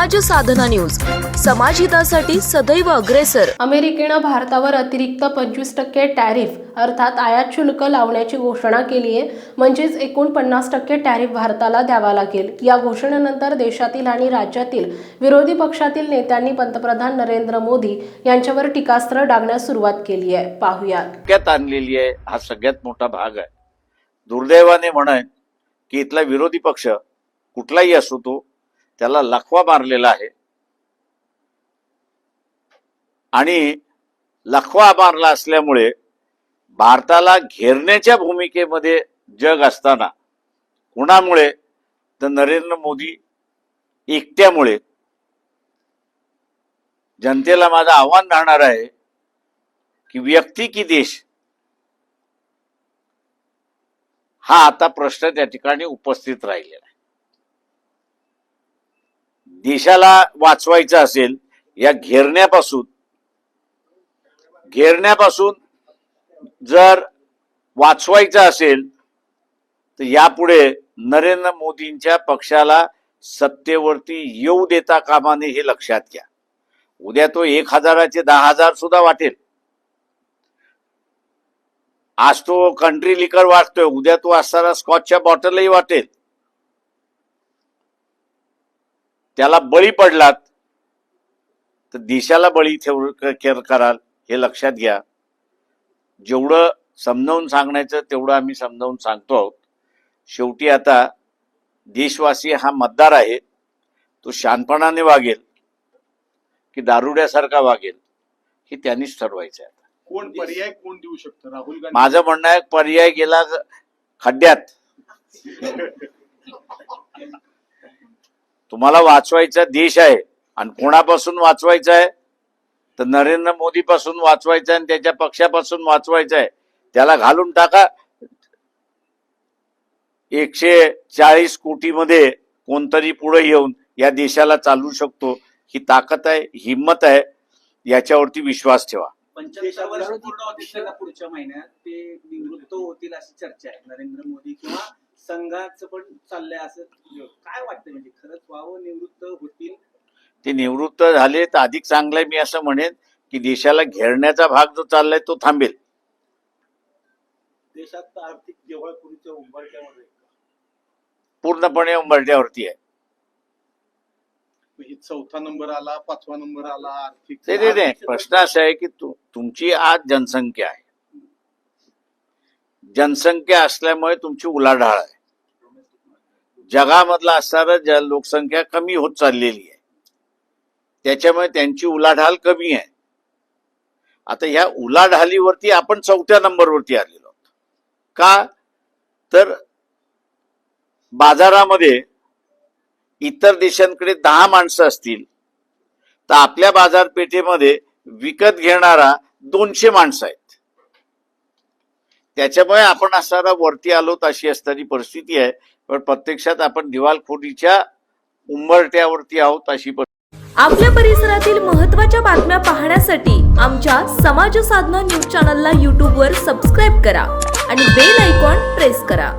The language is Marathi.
साधना न्यूज. समाजहितासाठी सदैव अग्रेसर. अमेरिकेनं भारतावर अतिरिक्त पंचवीस टक्के टॅरिफ अर्थात आयात शुल्क लावण्याची घोषणा केली आहे म्हणजेच एकूण पन्नास टक्के टॅरिफ भारताला द्यावा लागेल. या घोषणेनंतर देशातील आणि राज्यातील विरोधी पक्षातील नेत्यांनी पंतप्रधान नरेंद्र मोदी यांच्यावर टीकास्त्र डागण्यास सुरुवात केली आहे पाहूया धोक्यात आणलेली आहे. हा सगळ्यात मोठा भाग आहे. दुर्दैवाने म्हणेन की इथला विरोधी पक्ष कुठलाही असो तो त्याला लखवा मारलेला आहे. आणि लखवा मारला असल्यामुळे भारताला घेरण्याच्या भूमिकेमध्ये जग असताना कुणामुळे? तर नरेंद्र मोदी एकट्यामुळे. जनतेला माझं आव्हान राहणार आहे की व्यक्ती की देश हा आता प्रश्न त्या ठिकाणी उपस्थित राहिलेला आहे. देशाला वाचवायचं असेल या घेरण्यापासून घेरण्यापासून जर वाचवायचं असेल तर यापुढे नरेंद्र मोदींच्या पक्षाला सत्तेवरती येऊ देता कामाने हे लक्षात घ्या. उद्या तो एक हजाराचे दहा हजार सुद्धा वाटेल. आज तो कंट्री लिकर वाटतोय उद्या तो असताना स्कॉचच्या बॉटलही वाटेल. त्याला बळी पडलात तर देशाला बळी ठेव कराल हे लक्षात घ्या. जेवढं समजावून सांगण्याचं तेवढं आम्ही समजावून सांगतो आहोत. शेवटी आता देशवासी हा मतदार आहे तो शानपणाने वागेल की दारुड्यासारखा वागेल हे त्यांनीच ठरवायचं आहे कोण पर्याय कोण देऊ शकतं? राहुल गांधी. माझं म्हणणं आहे पर्याय गेला खड्ड्यात. तुम्हाला वाचवायचा देश आहे आणि कोणापासून वाचवायचा आहे? तर नरेंद्र मोदी पासून वाचवायचा आणि त्याच्या पक्षापासून वाचवायचा आहे. त्याला घालून टाका. एकशे चाळीस कोटीमध्ये कोणतरी पुढे येऊन या देशाला चालू शकतो. ही ताकद आहे हिंमत आहे याच्यावरती विश्वास ठेवा. पंचवीस पुढच्या महिन्यात? ते निवृत्त होतील अशी चर्चा आहे. नरेंद्र मोदी किंवा संघाचं पण चाललंय असं काय वाटतं म्हणजे खरंच व्हावं निवृत्त होतील? ते निवृत्त झाले तर अधिक चांगलं आहे मी असं म्हणेन की देशाला घेरण्याचा भाग जो चाललाय तो थांबेल. देशात आर्थिक दिवाळखोरीच्या उंबरठ्यामध्ये पूर्णपणे उंबरठ्यावरती आहे. चौथा नंबर आला पाचवा नंबर आला आर्थिक प्रश्न असा आहे की तुमची आज जनसंख्या आहे. जनसंख्या असल्यामुळे तुमची उलाढाळ आहे. जगामधला असणारा ज लोकसंख्या कमी होत चाललेली आहे. त्याच्यामुळे त्यांची उलाढाल कमी आहे. आता ह्या उलाढालीवरती आपण चौथ्या नंबरवरती आलेलो आहोत. का? तर बाजारामध्ये इतर देशांकडे दहा माणसं असतील तर आपल्या बाजारपेठेमध्ये विकत घेणारा दोनशे माणसं आहेत. त्याच्यामुळे आपण असणारा वरती आलो अशी असणारी परिस्थिती आहे. पण प्रत्यक्षात आपण दिवाळखोरीच्या उंबरट्यावरती आहोत अशी आपल्या परिसरातील महत्त्वाच्या बातम्या पाहण्यासाठी आमच्या समाज साधना न्यूज चॅनलला यूट्यूबवर सबस्क्राईब करा आणि बेल आयकॉन प्रेस करा.